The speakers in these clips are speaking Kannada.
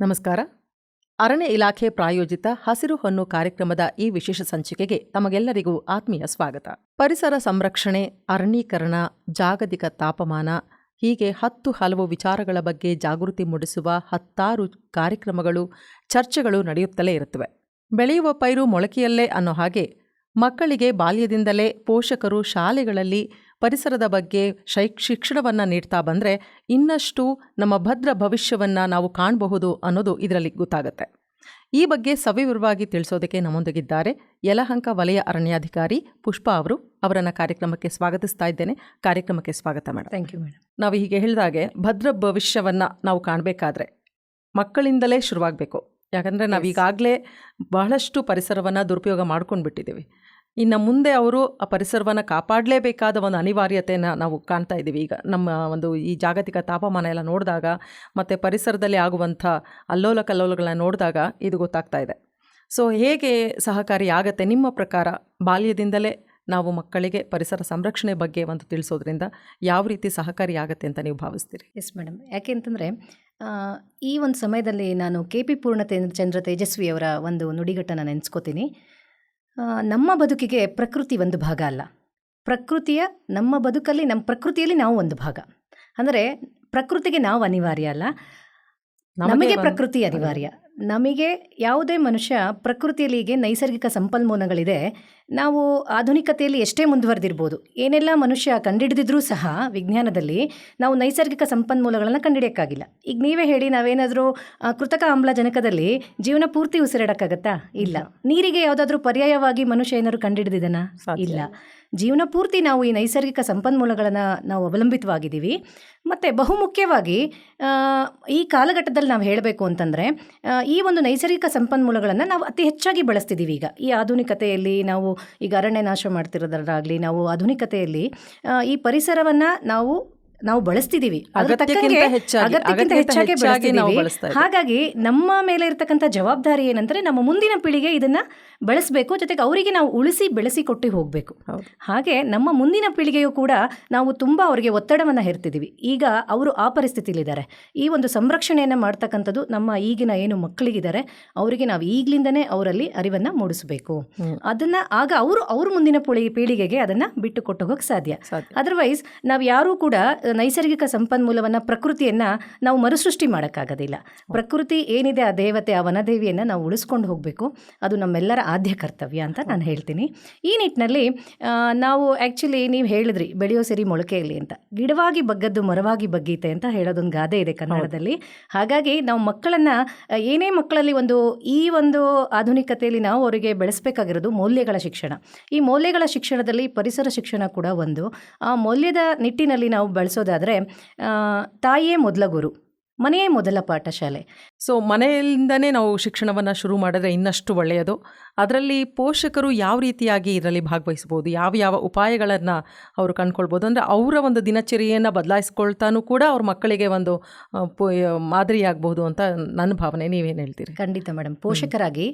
ನಮಸ್ಕಾರ. ಅರಣ್ಯ ಇಲಾಖೆ ಪ್ರಾಯೋಜಿತ ಹಸಿರು ಹೊನ್ನು ಕಾರ್ಯಕ್ರಮದ ಈ ವಿಶೇಷ ಸಂಚಿಕೆಗೆ ತಮಗೆಲ್ಲರಿಗೂ ಆತ್ಮೀಯ ಸ್ವಾಗತ. ಪರಿಸರ ಸಂರಕ್ಷಣೆ, ಅರಣ್ಯೀಕರಣ, ಜಾಗತಿಕ ತಾಪಮಾನ, ಹೀಗೆ ಹತ್ತು ಹಲವು ವಿಚಾರಗಳ ಬಗ್ಗೆ ಜಾಗೃತಿ ಮೂಡಿಸುವ ಹತ್ತಾರು ಕಾರ್ಯಕ್ರಮಗಳು, ಚರ್ಚೆಗಳು ನಡೆಯುತ್ತಲೇ ಇರುತ್ತವೆ. ಬೆಳೆಯುವ ಪೈರು ಮೊಳಕೆಯಲ್ಲೇ ಅನ್ನೋ ಹಾಗೆ ಮಕ್ಕಳಿಗೆ ಬಾಲ್ಯದಿಂದಲೇ ಪೋಷಕರು ಶಾಲೆಗಳಲ್ಲಿ ಪರಿಸರದ ಬಗ್ಗೆ ಶೈ ಶಿಕ್ಷಣವನ್ನು ನೀಡ್ತಾ ಬಂದರೆ ಇನ್ನಷ್ಟು ನಮ್ಮ ಭದ್ರ ಭವಿಷ್ಯವನ್ನು ನಾವು ಕಾಣಬಹುದು ಅನ್ನೋದು ಇದರಲ್ಲಿ ಗೊತ್ತಾಗುತ್ತೆ. ಈ ಬಗ್ಗೆ ಸವಿವರವಾಗಿ ತಿಳಿಸೋದಕ್ಕೆ ನಮ್ಮೊಂದಿಗಿದ್ದಾರೆ ಯಲಹಂಕ ವಲಯ ಅರಣ್ಯಾಧಿಕಾರಿ ಪುಷ್ಪಾ ಅವರು. ಅವರನ್ನು ಕಾರ್ಯಕ್ರಮಕ್ಕೆ ಸ್ವಾಗತಿಸ್ತಾ ಇದ್ದೇನೆ. ಕಾರ್ಯಕ್ರಮಕ್ಕೆ ಸ್ವಾಗತ ಮೇಡಮ್ ಥ್ಯಾಂಕ್ ಯು ಮೇಡಮ್ ನಾವು ಹೀಗೆ ಹೇಳಿದಾಗೆ ಭದ್ರ ಭವಿಷ್ಯವನ್ನು ನಾವು ಕಾಣಬೇಕಾದ್ರೆ ಮಕ್ಕಳಿಂದಲೇ ಶುರುವಾಗಬೇಕು. ಯಾಕಂದರೆ ನಾವು ಈಗಾಗಲೇ ಬಹಳಷ್ಟು ಪರಿಸರವನ್ನು ದುರುಪಯೋಗ ಮಾಡ್ಕೊಂಡು ಬಿಟ್ಟಿದ್ದೀವಿ ಇನ್ನು ಮುಂದೆ ಅವರು ಆ ಪರಿಸರವನ್ನು ಕಾಪಾಡಲೇಬೇಕಾದ ಒಂದು ಅನಿವಾರ್ಯತೆಯನ್ನು ನಾವು ಕಾಣ್ತಾ ಇದ್ದೀವಿ. ಈಗ ನಮ್ಮ ಒಂದು ಈ ಜಾಗತಿಕ ತಾಪಮಾನ ಎಲ್ಲ ನೋಡಿದಾಗ ಮತ್ತು ಪರಿಸರದಲ್ಲಿ ಆಗುವಂಥ ಅಲ್ಲೋಲ ಕಲ್ಲೋಲಗಳನ್ನ ನೋಡಿದಾಗ ಇದು ಗೊತ್ತಾಗ್ತಾ ಇದೆ. ಸೊ ಹೇಗೆ ಸಹಕಾರಿಯಾಗತ್ತೆ? ನಿಮ್ಮ ಪ್ರಕಾರ ಬಾಲ್ಯದಿಂದಲೇ ನಾವು ಮಕ್ಕಳಿಗೆ ಪರಿಸರ ಸಂರಕ್ಷಣೆ ಬಗ್ಗೆ ಒಂದು ತಿಳಿಸೋದ್ರಿಂದ ಯಾವ ರೀತಿ ಸಹಕಾರಿಯಾಗತ್ತೆ ಅಂತ ನೀವು ಭಾವಿಸ್ತೀರಿ? ಎಸ್ ಮೇಡಮ್ ಯಾಕೆ ಅಂತಂದರೆ ಈ ಒಂದು ಸಮಯದಲ್ಲಿ ನಾನು ಕೆ ಪಿ ಪೂರ್ಣತೆ ಚಂದ್ರ ತೇಜಸ್ವಿಯವರ ಒಂದು ನುಡಿಗಟ್ಟನ್ನು ನೆನೆಸ್ಕೋತೀನಿ. ನಮ್ಮ ಬದುಕಿಗೆ ಪ್ರಕೃತಿ ಒಂದು ಭಾಗ ಅಲ್ಲ. ಪ್ರಕೃತಿಯ ನಮ್ಮ ಬದುಕಲ್ಲಿ ನಮ್ಮ ಪ್ರಕೃತಿಯಲ್ಲಿ ನಾವು ಒಂದು ಭಾಗ. ಅಂದರೆ ಪ್ರಕೃತಿಗೆ ನಾವು ಅನಿವಾರ್ಯ ಅಲ್ಲ. ನಮಗೆ ಪ್ರಕೃತಿ ಅನಿವಾರ್ಯ. ನಮಗೆ ಯಾವುದೇ ಮನುಷ್ಯ ಪ್ರಕೃತಿಯಲ್ಲಿ ಹೀಗೆ ನೈಸರ್ಗಿಕ ಸಂಪನ್ಮೂಲಗಳಿದೆ ನಾವು ಆಧುನಿಕತೆಯಲ್ಲಿ ಎಷ್ಟೇ ಮುಂದುವರೆದಿರ್ಬೋದು ಏನೆಲ್ಲ ಮನುಷ್ಯ ಕಂಡಿಡಿದಿದ್ರೂ ಸಹ ವಿಜ್ಞಾನದಲ್ಲಿ ನಾವು ನೈಸರ್ಗಿಕ ಸಂಪನ್ಮೂಲಗಳನ್ನು ಕಂಡಿಡಿಯೋಕ್ಕಾಗಿಲ್ಲ. ಈಗ ನೀವೇ ಹೇಳಿ ನಾವೇನಾದರೂ ಕೃತಕ ಆಮ್ಲಜನಕದಲ್ಲಿ ಜೀವನ ಪೂರ್ತಿ ಉಸಿರಾಡೋಕ್ಕಾಗತ್ತಾ? ಇಲ್ಲ. ನೀರಿಗೆ ಯಾವುದಾದ್ರೂ ಪರ್ಯಾಯವಾಗಿ ಮನುಷ್ಯ ಏನಾದರೂ ಕಂಡುಹಿಡಿದಿದ್ದಾನಾ ಇಲ್ಲ. ಜೀವನ ಪೂರ್ತಿ ನಾವು ಈ ನೈಸರ್ಗಿಕ ಸಂಪನ್ಮೂಲಗಳನ್ನು ನಾವು ಅವಲಂಬಿತವಾಗಿದ್ದೀವಿ. ಮತ್ತು ಬಹುಮುಖ್ಯವಾಗಿ ಈ ಕಾಲಘಟ್ಟದಲ್ಲಿ ನಾವು ಹೇಳಬೇಕು ಅಂತಂದರೆ ಈ ಒಂದು ನೈಸರ್ಗಿಕ ಸಂಪನ್ಮೂಲಗಳನ್ನು ನಾವು ಅತಿ ಹೆಚ್ಚಾಗಿ ಬಳಸ್ತಿದ್ದೀವಿ ಈಗ. ಈ ಆಧುನಿಕತೆಯಲ್ಲಿ ನಾವು ಈಗ ಅರಣ್ಯ ನಾಶ ಮಾಡ್ತಿರೋದ್ರಾಗಲಿ ನಾವು ಆಧುನಿಕತೆಯಲ್ಲಿ ಈ ಪರಿಸರವನ್ನು ನಾವು ನಾವು ಬಳಸ್ತಿದ್ದೀವಿ. ಹಾಗಾಗಿ ನಮ್ಮ ಮೇಲೆ ಇರತಕ್ಕಂಥ ಜವಾಬ್ದಾರಿ ಏನಂದ್ರೆ ನಮ್ಮ ಮುಂದಿನ ಪೀಳಿಗೆ ಇದನ್ನ ಬಳಸಬೇಕು ಜೊತೆಗೆ ಅವರಿಗೆ ನಾವು ಉಳಿಸಿ ಬೆಳೆಸಿ ಕೊಟ್ಟು ಹೋಗಬೇಕು. ಹಾಗೆ ನಮ್ಮ ಮುಂದಿನ ಪೀಳಿಗೆಯು ಕೂಡ ನಾವು ತುಂಬ ಅವರಿಗೆ ಒತ್ತಡವನ್ನು ಹೇರ್ತಿದ್ದೀವಿ ಈಗ ಅವರು ಆ ಪರಿಸ್ಥಿತಿಲಿದ್ದಾರೆ ಈ ಒಂದು ಸಂರಕ್ಷಣೆಯನ್ನು ಮಾಡ್ತಕ್ಕಂಥದ್ದು ನಮ್ಮ ಈಗಿನ ಏನು ಮಕ್ಕಳಿಗಿದ್ದಾರೆ ಅವರಿಗೆ ನಾವು ಈಗಲಿಂದನೇ ಅವರಲ್ಲಿ ಅರಿವನ್ನು ಮೂಡಿಸಬೇಕು. ಅದನ್ನ ಆಗ ಅವರು ಅವ್ರ ಮುಂದಿನ ಪೀಳಿ ಪೀಳಿಗೆಗೆ ಅದನ್ನ ಬಿಟ್ಟು ಕೊಟ್ಟು ಹೋಗಕ್ಕೆ ಸಾಧ್ಯ. ಅದರ್ವೈಸ್ ನಾವು ಯಾರೂ ಕೂಡ ನೈಸರ್ಗಿಕ ಸಂಪನ್ಮೂಲವನ್ನು ಪ್ರಕೃತಿಯನ್ನು ನಾವು ಮರುಸೃಷ್ಟಿ ಮಾಡೋಕ್ಕಾಗೋದಿಲ್ಲ. ಪ್ರಕೃತಿ ಏನಿದೆ ಆ ದೇವತೆ ಆ ವನದೇವಿಯನ್ನು ನಾವು ಉಳಿಸ್ಕೊಂಡು ಹೋಗಬೇಕು. ಅದು ನಮ್ಮೆಲ್ಲರ ಆದ್ಯ ಕರ್ತವ್ಯ ಅಂತ ನಾನು ಹೇಳ್ತೀನಿ. ಈ ನಿಟ್ಟಿನಲ್ಲಿ ನಾವು ಆ್ಯಕ್ಚುಲಿ ನೀವು ಹೇಳಿದ್ರಿ ಬೆಳೆಯೋ ಸಿರಿ ಮೊಳಕೆಯಲ್ಲಿ ಅಂತ. ಗಿಡವಾಗಿ ಬಗ್ಗದ್ದು ಮರವಾಗಿ ಬಗ್ಗೀತೆ ಅಂತ ಹೇಳೋದೊಂದು ಗಾದೆ ಇದೆ ಕನ್ನಡದಲ್ಲಿ. ಹಾಗಾಗಿ ನಾವು ಮಕ್ಕಳನ್ನು ಏನೇ ಮಕ್ಕಳಲ್ಲಿ ಒಂದು ಈ ಒಂದು ಆಧುನಿಕತೆಯಲ್ಲಿ ನಾವು ಅವರಿಗೆ ಬೆಳೆಸಬೇಕಾಗಿರೋದು ಮೌಲ್ಯಗಳ ಶಿಕ್ಷಣ. ಈ ಮೌಲ್ಯಗಳ ಶಿಕ್ಷಣದಲ್ಲಿ ಪರಿಸರ ಶಿಕ್ಷಣ ಕೂಡ ಒಂದು. ಆ ಮೌಲ್ಯದ ನಿಟ್ಟಿನಲ್ಲಿ ನಾವು ಬಳಸೋದಾದರೆ ತಾಯಿಯೇ ಮೊದಲ ಗುರು ಮನೆಯೇ ಮೊದಲ ಪಾಠಶಾಲೆ. ಸೊ ಮನೆಯಿಂದನೇ ನಾವು ಶಿಕ್ಷಣವನ್ನು ಶುರು ಮಾಡಿದ್ರೆ ಇನ್ನಷ್ಟು ಒಳ್ಳೆಯದು. ಅದರಲ್ಲಿ ಪೋಷಕರು ಯಾವ ರೀತಿಯಾಗಿ ಇದರಲ್ಲಿ ಭಾಗವಹಿಸ್ಬೋದು ಯಾವ ಯಾವ ಉಪಾಯಗಳನ್ನು ಅವರು ಕಂಡುಕೊಳ್ಬೋದು ಅಂದರೆ ಅವರ ಒಂದು ದಿನಚರಿಯನ್ನು ಬದಲಾಯಿಸ್ಕೊಳ್ತಾನೂ ಕೂಡ ಅವ್ರ ಮಕ್ಕಳಿಗೆ ಒಂದು ಮಾದರಿಯಾಗಬಹುದು ಅಂತ ನನ್ನ ಭಾವನೆ. ನೀವೇನು ಹೇಳ್ತೀರಿ? ಖಂಡಿತ ಮೇಡಮ್ ಪೋಷಕರಾಗಿ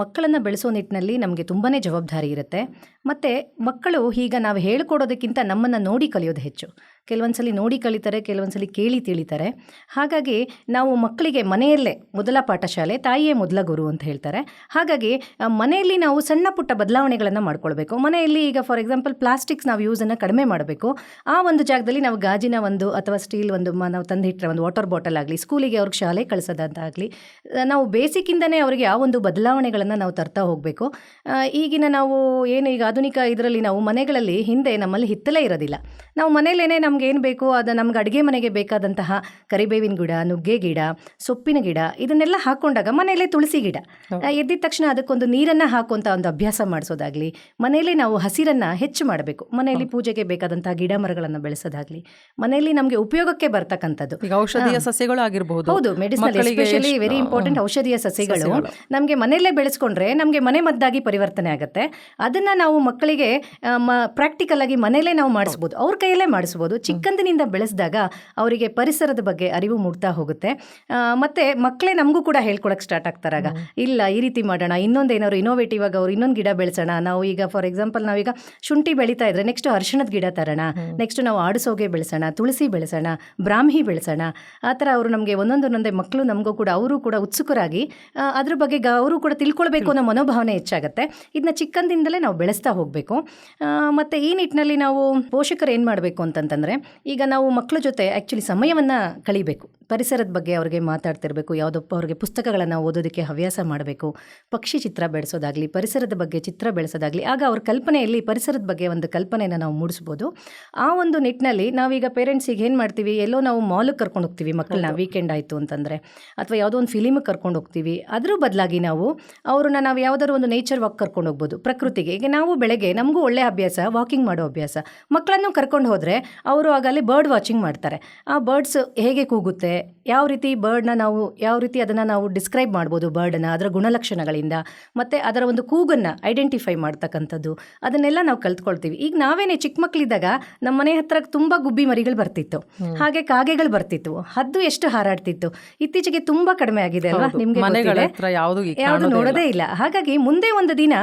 ಮಕ್ಕಳನ್ನು ಬೆಳೆಸೋ ನಿಟ್ಟಿನಲ್ಲಿ ನಮಗೆ ತುಂಬಾ ಜವಾಬ್ದಾರಿ ಇರುತ್ತೆ. ಮತ್ತು ಮಕ್ಕಳು ಈಗ ನಾವು ಹೇಳ್ಕೊಡೋದಕ್ಕಿಂತ ನಮ್ಮನ್ನು ನೋಡಿ ಕಲಿಯೋದು ಹೆಚ್ಚು. ಕೆಲವೊಂದ್ಸಲಿ ನೋಡಿ ಕಲಿತಾರೆ, ಕೆಲವೊಂದ್ಸಲಿ ಕೇಳಿ ತಿಳಿತಾರೆ. ಹಾಗಾಗಿ ನಾವು ಮಕ್ಕಳಿಗೆ ಮನೆಯಲ್ಲೇ ಮೊದಲ ಪಾಠಶಾಲೆ, ತಾಯಿಯೇ ಮೊದಲ ಗುರು ಅಂತ ಹೇಳ್ತಾರೆ. ಹಾಗಾಗಿ ಮನೆಯಲ್ಲಿ ನಾವು ಸಣ್ಣ ಪುಟ್ಟ ಬದಲಾವಣೆಗಳನ್ನು ಮಾಡ್ಕೊಳ್ಬೇಕು. ಮನೆಯಲ್ಲಿ ಈಗ ಫಾರ್ ಎಕ್ಸಾಂಪಲ್ ಪ್ಲಾಸ್ಟಿಕ್ಸ್ ನಾವು ಯೂಸನ್ನು ಕಡಿಮೆ ಮಾಡಬೇಕು. ಆ ಒಂದು ಜಾಗದಲ್ಲಿ ನಾವು ಗಾಜಿನ ಒಂದು ಅಥವಾ ಸ್ಟೀಲ್ ಒಂದು ನಾವು ತಂದಿಟ್ಟರೆ ಒಂದು ವಾಟರ್ ಬಾಟಲ್ ಆಗಲಿ, ಸ್ಕೂಲಿಗೆ ಅವ್ರಿಗೆ ಶಾಲೆ ಕಳಿಸೋದಂತಾಗಲಿ ನಾವು ಬೇಸಿಕ್ಕಿಂದನೇ ಅವರಿಗೆ ಆ ಒಂದು ಬದಲಾವಣೆಗಳನ್ನು ನಾವು ತರ್ತಾ ಹೋಗಬೇಕು. ಈಗಿನ ನಾವು ಏನು ಈಗ ಆಧುನಿಕ ಇದರಲ್ಲಿ ನಾವು ಮನೆಗಳಲ್ಲಿ ಹಿಂದೆ ನಮ್ಮಲ್ಲಿ ಹಿತ್ತಲೇ ಇರೋದಿಲ್ಲ. ನಾವು ಮನೇಲೇನೆ ನಮ್ಗೆ ಏನು ಬೇಕು ಅದು ನಮ್ಗೆ ಅಡುಗೆ ಮನೆಗೆ ಬೇಕಾದಂತಹ ಕರಿಬೇವಿನ ಗಿಡ ನುಗ್ಗೆ ಗಿಡ ಸೊಪ್ಪಿನ ಗಿಡ ಇದನ್ನೆಲ್ಲ ಹಾಕೊಂಡಾಗ ಮನೆಯಲ್ಲೇ ತುಳಸಿ ಗಿಡ. ಎದ್ದಿದ ತಕ್ಷಣ ಅದಕ್ಕೊಂದು ನೀರನ್ನು ಹಾಕುವಂಥ ಒಂದು ಅಭ್ಯಾಸ ಮಾಡಿಸೋದಾಗಲಿ ಮನೆಯಲ್ಲಿ ನಾವು ಹಸಿರನ್ನು ಹೆಚ್ಚು ಮಾಡಬೇಕು. ಮನೆಯಲ್ಲಿ ಪೂಜೆಗೆ ಬೇಕಾದಂತಹ ಗಿಡ ಮರಗಳನ್ನು ಬೆಳೆಸೋದಾಗಲಿ ಮನೆಯಲ್ಲಿ ನಮಗೆ ಉಪಯೋಗಕ್ಕೆ ಬರ್ತಕ್ಕಂಥದ್ದು. ಔಷಧೀಯ ಸಸ್ಯಗಳು ಆಗಿರಬಹುದು ಹೌದು ಮೆಡಿಸಿನಲ್ ಎಸ್ಪೆಷಲಿ ವೆರಿ ಇಂಪಾರ್ಟೆಂಟ್. ಔಷಧೀಯ ಸಸ್ಯಗಳು. ನಮಗೆ ಮನೆಯಲ್ಲೇ ಬೆಳೆಸ್ಕೊಂಡ್ರೆ ನಮಗೆ ಮನೆ ಮದ್ದಾಗಿ ಪರಿವರ್ತನೆ ಆಗುತ್ತೆ. ಅದನ್ನ ನಾವು ಮಕ್ಕಳಿಗೆ ಪ್ರಾಕ್ಟಿಕಲ್ ಆಗಿ ಮನೆಯಲ್ಲೇ ನಾವು ಮಾಡಿಸ್ಬೋದು. ಅವ್ರ ಕೈಯಲ್ಲೇ ಮಾಡಿಸ್ಬೋದು. ಚಿಕ್ಕಂದಿನಿಂದ ಬೆಳೆಸಿದಾಗ ಅವರಿಗೆ ಪರಿಸರದ ಬಗ್ಗೆ ಅರಿವು ಮೂಡ್ತಾ ಹೋಗುತ್ತೆ. ಮತ್ತೆ ಮಕ್ಕಳೇ ನಮಗೂ ಕೂಡ ಹೇಳ್ಕೊಳಕ್ಕೆ ಸ್ಟಾರ್ಟ್ ಆಗ್ತಾರಾಗ ಇಲ್ಲ ಈ ರೀತಿ ಮಾಡೋಣ ಇನ್ನೊಂದು ಏನಾದ್ರು ಇನೋವೇಟಿವ್ ಆಗಿ ಅವ್ರು ಇನ್ನೊಂದು ಗಿಡ ಬೆಳೆಸೋಣ. ನಾವು ಈಗ ಫಾರ್ ಎಕ್ಸಾಂಪಲ್ ನಾವೀಗ ಶುಂಠಿ ಬೆಳೀತಾ ಇದ್ರೆ ನೆಕ್ಸ್ಟ್ ಅರ್ಶಿಣದ ಗಿಡ ತರೋಣ. ನೆಕ್ಸ್ಟ್ ನಾವು ಆಡಿಸೋಗೆ ಬೆಳೆಸೋಣ ತುಳಸಿ ಬೆಳೆಸೋಣ ಬ್ರಾಹ್ಮಿ ಬೆಳೆಸೋಣ. ಆ ಥರ ಅವರು ನಮಗೆ ಒಂದೊಂದು ಒಂದೊಂದೇ ಮಕ್ಕಳು ನಮಗೂ ಕೂಡ ಅವರು ಕೂಡ ಉತ್ಸುಕರಾಗಿ ಅದ್ರ ಬಗ್ಗೆ ಅವರು ಕೂಡ ತಿಳ್ಕೊಳ್ಬೇಕು ಅನ್ನೋ ಮನೋಭಾವನೆ ಹೆಚ್ಚಾಗುತ್ತೆ. ಇದನ್ನ ಚಿಕ್ಕಂದಿಂದಲೇ ನಾವು ಬೆಳೆಸ್ತಾ ಹೋಗಬೇಕು. ಮತ್ತು ಈ ನಿಟ್ಟಿನಲ್ಲಿ ನಾವು ಪೋಷಕರು ಏನು ಮಾಡಬೇಕು ಅಂತಂತಂದರೆ ಈಗ ನಾವು ಮಕ್ಕಳ ಜೊತೆ ಆ್ಯಕ್ಚುಲಿ ಸಮಯವನ್ನು ಕಳಿಬೇಕು. ಪರಿಸರದ ಬಗ್ಗೆ ಅವ್ರಿಗೆ ಮಾತಾಡ್ತಿರಬೇಕು ಯಾವುದಪ್ಪ ಅವ್ರಿಗೆ ಪುಸ್ತಕಗಳನ್ನು ಓದೋದಕ್ಕೆ ಹವ್ಯಾಸ ಮಾಡಬೇಕು ಪಕ್ಷಿ ಚಿತ್ರ ಬೆಳೆಸೋದಾಗಲಿ ಪರಿಸರದ ಬಗ್ಗೆ ಚಿತ್ರ ಬೆಳೆಸೋದಾಗಲಿ ಆಗ ಅವ್ರ ಕಲ್ಪನೆಯಲ್ಲಿ ಪರಿಸರದ ಬಗ್ಗೆ ಒಂದು ಕಲ್ಪನೆಯನ್ನು ನಾವು ಮೂಡಿಸ್ಬೋದು. ಆ ಒಂದು ನಿಟ್ಟಿನಲ್ಲಿ ನಾವೀಗ ಪೇರೆಂಟ್ಸಿಗೆ ಏನು ಮಾಡ್ತೀವಿ ಎಲ್ಲೋ ನಾವು ಮಾಲಿಗೆ ಕರ್ಕೊಂಡು ಹೋಗ್ತೀವಿ ಮಕ್ಕಳನ್ನ ವೀಕೆಂಡ್ ಆಯಿತು ಅಂತಂದರೆ ಅಥವಾ ಯಾವುದೋ ಒಂದು ಫಿಲಿಮಿಗೆ ಕರ್ಕೊಂಡು ಹೋಗ್ತೀವಿ ಅದ್ರ ಬದಲಾಗಿ ನಾವು ಅವ್ರನ್ನ ನಾವು ಯಾವುದಾದ್ರು ಒಂದು ನೇಚರ್ ವಾಕ್ ಕರ್ಕೊಂಡು ಹೋಗ್ಬೋದು ಪ್ರಕೃತಿಗೆ. ಈಗ ನಾವು ಬೆಳಗ್ಗೆ ನಮಗೂ ಒಳ್ಳೆ ಅಭ್ಯಾಸ ವಾಕಿಂಗ್ ಮಾಡೋ ಅಭ್ಯಾಸ. ಮಕ್ಕಳನ್ನು ಕರ್ಕೊಂಡು ಹೋದರೆ ಅವರು ಆಗ ಅಲ್ಲಿ ಬರ್ಡ್ ವಾಚಿಂಗ್ ಮಾಡ್ತಾರೆ. ಆ ಬರ್ಡ್ಸ್ ಹೇಗೆ ಕೂಗುತ್ತೆ? ಯಾವ ರೀತಿ ಬರ್ಡ್ನ ನಾವು ಯಾವ ರೀತಿ ಅದನ್ನು ನಾವು ಡಿಸ್ಕ್ರೈಬ್ ಮಾಡ್ಬೋದು ಬರ್ಡನ್ನು ಅದರ ಗುಣಲಕ್ಷಣಗಳಿಂದ? ಮತ್ತು ಅದರ ಒಂದು ಕೂಗನ್ನು ಐಡೆಂಟಿಫೈ ಮಾಡ್ತಕ್ಕಂಥದ್ದು. ಅದನ್ನೆಲ್ಲ ನಾವು ಕಲ್ತ್ಕೊಳ್ತೀವಿ. ಈಗ ನಾವೇನೇ ಚಿಕ್ಕ ಮಕ್ಕಳಿದ್ದಾಗ ನಮ್ಮ ಮನೆ ಹತ್ರ ತುಂಬ ಗುಬ್ಬಿ ಮರಿಗಳು ಬರ್ತಿತ್ತು. ಹಾಗೆ ಕಾಗೆಗಳು ಬರ್ತಿತ್ತು. ಹದ್ದು ಎಷ್ಟು ಹಾರಾಡ್ತಿತ್ತು. ಇತ್ತೀಚೆಗೆ ತುಂಬಾ ಕಡಿಮೆ ಆಗಿದೆ ಅಲ್ವಾ? ನಿಮಗೆ ಯಾವುದು ನೋಡೋದೇ ಇಲ್ಲ. ಹಾಗಾಗಿ ಮುಂದೆ ಒಂದು ದಿನ